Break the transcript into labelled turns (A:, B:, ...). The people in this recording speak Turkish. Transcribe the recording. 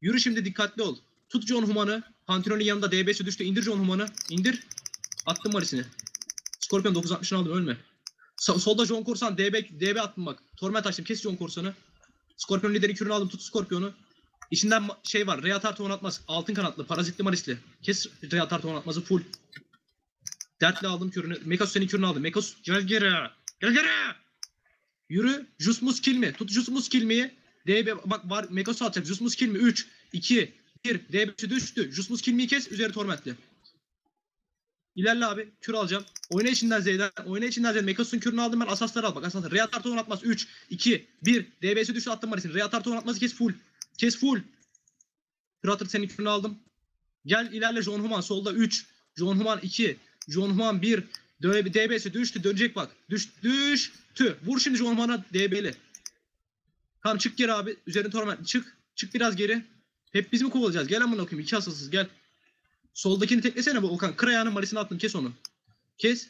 A: Yürü şimdi dikkatli ol. Tut John Human'ı. Pantheon'un yanında DB'si düştü. İndir John Human'ı. İndir. Attım Maris'ini. Scorpion 960'ını aldım ölme. Sa- solda John Korsan DB, DB attım bak. Torment açtım. Kes John Korsan'ı. Scorpion lideri kürünü aldım. Tut Scorpion'u. İçinden şey var. Reatar tohum atmaz. Altın kanatlı. Parazitli Maris'li. Kes Reatar tohum atmazı full. Dertli aldım kürünü. Mekas senin kürünü aldım. Mekas gel geri. Gel geri. Yürü. Jusmus kill mi? Tut Jusmus kill mi'yi. DB bak var Mekas atacak. Jusmus kill mi? 3, 2, 1. DB'si düştü. Jusmus kill mi'yi kes. Üzeri tormentli. İlerle abi. Kür alacağım. Oyna içinden Z'den. Oyna içinden Z'den. Mekas'ın kürünü aldım ben. Asasları al bak. Asasları. Reatar tohum atmaz. 3, 2, 1. DB'si düştü attım Maris'in. Reatar tohum atmazı kes full. Kes full. Krater senin kürünü aldım. Gel ilerle John Human solda 3. John Human 2. John Human 1. DB, DB'si düştü dönecek bak. Düş, düştü. Vur şimdi John Human'a DB'li. Tamam çık geri abi. Üzerine torment çık. Çık biraz geri. Hep biz mi kovalayacağız? Gel amına koyayım. İki asılsız gel. Soldakini teklesene bu Okan. Kraya'nın marisini attım. Kes onu. Kes.